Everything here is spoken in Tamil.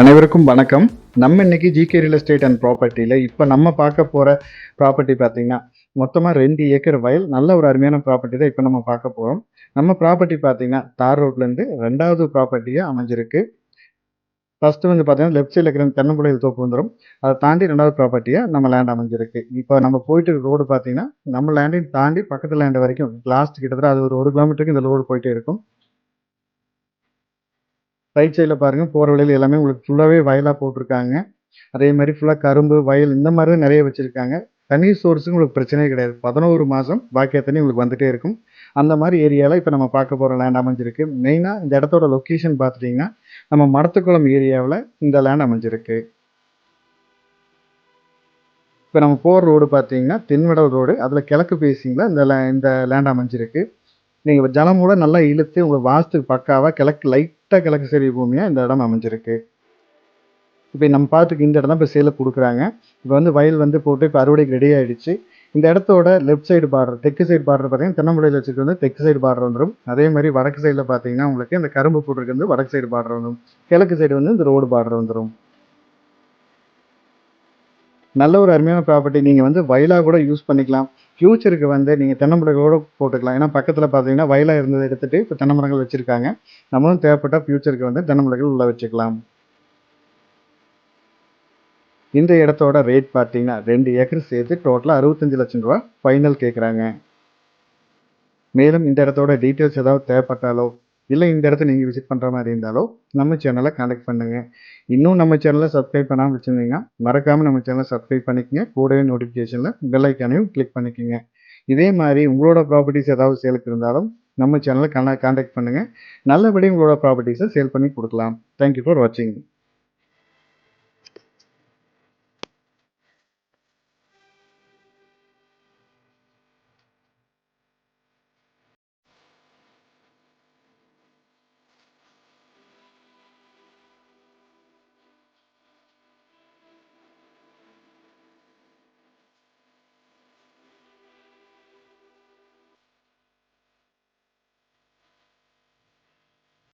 அனைவருக்கும் வணக்கம். நம்ம இன்னைக்கு ஜிகே ரியல் எஸ்டேட் அண்ட் ப்ராப்பர்ட்டியில் இப்போ நம்ம பார்க்க போகிற ப்ராப்பர்ட்டி பார்த்தீங்கன்னா மொத்தமாக ரெண்டு ஏக்கர் வயல் நல்ல ஒரு அருமையான ப்ராப்பர்ட்டி தான் இப்போ நம்ம பார்க்க போகிறோம் நம்ம ப்ராப்பர்ட்டி பார்த்தீங்கன்னா தார் ரோட்லேருந்து ரெண்டாவது ப்ராப்பர்ட்டியாக அமைஞ்சிருக்கு. ஃபஸ்ட்டு வந்து பார்த்தீங்கன்னா லெஃப்ட் சைடில் இருக்கிற தென்னம்புழையில் தோப்பு வந்துடும் அதை தாண்டி ரெண்டாவது ப்ராப்பர்ட்டியாக நம்ம லேண்ட் அமைஞ்சிருக்கு. இப்போ நம்ம போயிட்டு ரோடு பார்த்தீங்கன்னா நம்ம லேண்டையும் தாண்டி பக்கத்து லேண்ட் வரைக்கும் லாஸ்ட் கிட்டத்தட்ட அது ஒரு ஒரு கிலோமீட்டருக்கு இந்த ரோடு போயிட்டே இருக்கும். ரைட் சைடில் பாருங்கள் போகிற வழியில் எல்லாமே உங்களுக்கு ஃபுல்லாகவே வயலாக போட்டிருக்காங்க. அதே மாதிரி ஃபுல்லாக கரும்பு வயல் இந்த மாதிரி தான் நிறைய வச்சுருக்காங்க. தண்ணி சோர்ஸுக்கு உங்களுக்கு பிரச்சனையே கிடையாது. பதினோரு மாதம் பாக்கிய தண்ணி உங்களுக்கு வந்துட்டே இருக்கும். அந்த மாதிரி ஏரியாவில் இப்போ நம்ம பார்க்க போகிற லேண்ட் அமைஞ்சிருக்கு. மெயினாக இந்த இடத்தோட லொக்கேஷன் பார்த்துட்டிங்கன்னா நம்ம மடத்துக்குளம் ஏரியாவில் இந்த லேண்ட் அமைஞ்சிருக்கு. இப்போ நம்ம போகிற ரோடு பார்த்தீங்கன்னா தென்வடல் ரோடு அதில் கிழக்கு பேசிங்கில் இந்த லே இந்த லேண்ட் அமைஞ்சிருக்கு. நீங்கள் ஜலமூட நல்லா இழுத்து உங்கள் வாஸ்துக்கு பக்காவாக கிழக்கு லைட் லைட்டாக கிழக்கு சரி பூமியாக இந்த இடம் அமைஞ்சிருக்கு. இப்போ நம்ம பார்த்துக்கு இந்த இடம் தான் இப்போ சேலுக்கு கொடுக்குறாங்க. இப்போ வந்து வயல் வந்து போட்டு இப்போ அறுவடைக்கு ரெடி ஆகிடுச்சு இந்த இடத்தோட லெஃப்ட் சைடு பார்டர் தெற்கு சைடு பார்டர் பார்த்தீங்கன்னா தென்னமலையில் வச்சுட்டு வந்து தெற்கு சைடு பார்டர் வந்துடும் அதே மாதிரி வடக்கு சைடில் பார்த்தீங்கன்னா உங்களுக்கு இந்த கரும்பு போட்டிருக்கு வந்து வடக்கு சைடு பார்டர் வந்துடும் கிழக்கு சைடு வந்து இந்த ரோடு பார்டர் வந்துடும் நல்ல ஒரு அருமையான ப்ராப்பர்ட்டி நீங்கள் வந்து வயலாக கூட யூஸ் பண்ணிக்கலாம். ஃப்யூச்சருக்கு வந்து நீங்கள் தென்னமரம் கூட போட்டுக்கலாம். ஏன்னா பக்கத்தில் பார்த்தீங்கன்னா வயலாக இருந்ததை எடுத்துகிட்டு இப்போ தென்னமரங்கள் வச்சுருக்காங்க. நம்மளும் தேவைப்பட்டால் ஃப்யூச்சருக்கு வந்து தென்னை உள்ளே வச்சுக்கலாம். இந்த இடத்தோட ரேட் பார்த்தீங்கன்னா ரெண்டு ஏக்கர் சேர்த்து டோட்டலாக அறுபத்தஞ்சு லட்சம் ரூபா ஃபைனல் கேட்குறாங்க மேலும் இந்த இடத்தோட டீட்டெயில்ஸ் ஏதாவது தேவைப்பட்டாலோ இல்லை இந்த இடத்த நீங்கள் விசிட் பண்ணுற மாதிரி இருந்தாலோ நம்ம சேனலை கான்டாக்ட் பண்ணுங்கள் இன்னும் நம்ம சேனலை சப்ஸ்கிரைப் பண்ணாமல் வச்சுருந்தீங்கன்னா மறக்காமல் நம்ம சேனலை சப்ஸ்கிரைப் பண்ணிக்கங்க. கூடவே நோட்டிஃபிகேஷனில் பெல் ஐக்கானையும் கிளிக் பண்ணிக்கோங்க. இதே மாதிரி உங்களோட ப்ராப்பர்ட்டிஸ் ஏதாவது சேலுக்கு இருந்தாலும் நம்ம சேனலை கான்டாக்ட் பண்ணுங்கள் நல்லபடி உங்களோட ப்ராப்பர்ட்டிஸை சேல் பண்ணி கொடுக்கலாம். தேங்க்யூ ஃபார் வாட்சிங்